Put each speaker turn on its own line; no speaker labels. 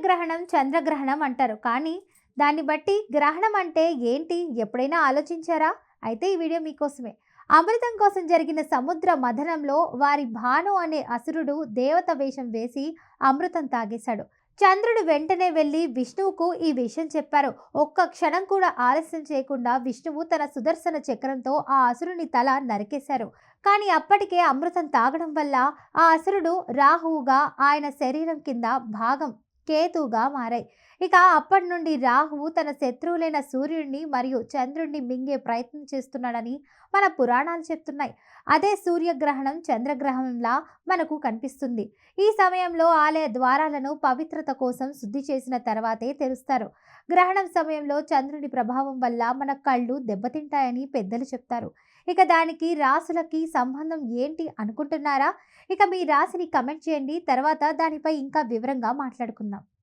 సూర్యగ్రహణం చంద్రగ్రహణం అంటారు. కానీ దాన్ని బట్టి గ్రహణం అంటే ఏంటి? ఎప్పుడైనా ఆలోచించారా? అయితే ఈ వీడియో మీకోసమే. అమృతం కోసం జరిగిన సముద్ర మథనంలో వారి భాను అనే అసురుడు దేవత వేషం వేసి అమృతం తాగేశాడు. చంద్రుడు వెంటనే వెళ్ళి విష్ణువుకు ఈ విషయం చెప్పారు. ఒక్క క్షణం కూడా ఆలస్యం చేయకుండా విష్ణువు తన సుదర్శన చక్రంతో ఆ అసురుని తల నరికేశారు. కానీ అప్పటికే అమృతం తాగడం వల్ల ఆ అసురుడు రాహువుగా ఆయన శరీరం కింద భాగం కేతువుగా మారాయి. ఇక అప్పటి నుండి రాహువు తన శత్రువులైన సూర్యుడిని మరియు చంద్రుడిని మింగే ప్రయత్నం చేస్తున్నాడని మన పురాణాలు చెప్తున్నాయి. అదే సూర్యగ్రహణం చంద్రగ్రహణంలా మనకు కనిపిస్తుంది. ఈ సమయంలో ఆలయ ద్వారాలను పవిత్రత కోసం శుద్ధి చేసిన తర్వాతే తెరుస్తారు. గ్రహణం సమయంలో చంద్రుని ప్రభావం వల్ల మన కళ్ళు దెబ్బతింటాయని పెద్దలు చెప్తారు. ఇక దానికి రాసులకి సంబంధం ఏంటి అనుకుంటున్నారా? ఇక మీ రాశిని కమెంట్ చేయండి. తర్వాత దానిపై ఇంకా వివరంగా మాట్లాడుకుందాం. んな。